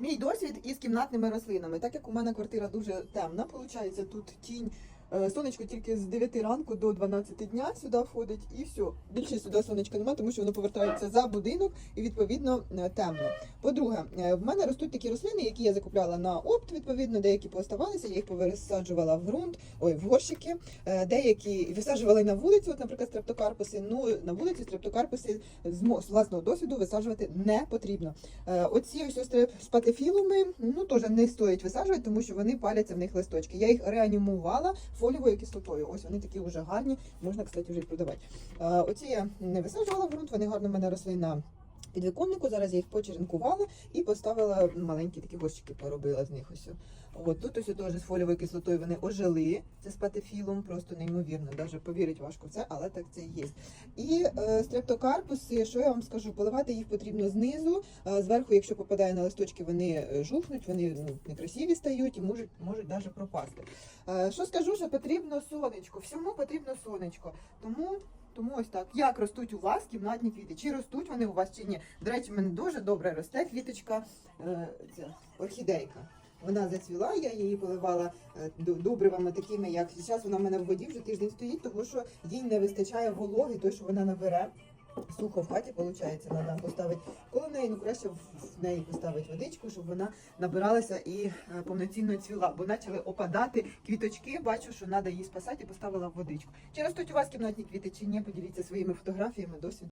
Мій досвід із кімнатними рослинами. Так як у мене квартира дуже темна, виходить, тут тінь. Е, Сонечко тільки з 9 ранку до 12 дня сюди входить, і все. Більше сюди сонечка немає, тому що воно повертається за будинок і відповідно е, темно. По-друге, е, в мене ростуть такі рослини, які я закупляла на опт, відповідно, деякі пооставалися, я їх повисаджувала в ґрунт, ой, в горщики, деякі висаджувала й на вулицю, от, наприклад, стрептокарпуси. Ну, на вулиці стрептокарпуси з власного досвіду висаджувати не потрібно. Оці ось остреп спатифілуми, ну теж не стоїть висаджувати, тому що вони паляться в них листочки. Я їх реанімувала фолієвою кислотою. Ось вони такі вже гарні, можна, кстати, вже продавати. Е, Оці я не висаджувала в ґрунт, вони гарно в мене росли на підвіконнику. Зараз я їх почеренкувала і поставила маленькі такі горщики, поробила з них ось. От тут ось теж з фолієвою кислотою вони ожили. Це спатифілум, просто неймовірно. Даже повірить важко в це, але так це є. І е, стрептокарпуси, що я вам скажу, поливати їх потрібно знизу. Е, зверху, якщо попадає на листочки, вони е, жухнуть, вони ну, некрасиві стають і можуть, можуть навіть пропасти. Е, що скажу, що потрібно сонечко. Всьому потрібно сонечко. Тому. Тому ось так. Як ростуть у вас кімнатні квіти? Чи ростуть вони у вас чи ні? До речі, в мене дуже добре росте квіточка, е, ця орхідейка. Вона зацвіла, я її поливала е, добривами такими, як зараз вона в мене в воді вже тиждень стоїть, тому що їй не вистачає вологи, то що вона набере. Сухо в хаті, виходить, треба поставити коло неї, ну краще в в неї поставити водичку, щоб вона набиралася і е, повноцінно цвіла, бо почали опадати квіточки. Бачу, що треба її спасати і поставила в водичку. Чи ростуть у вас кімнатні квіти чи ні? Поділіться своїми фотографіями, досвідом.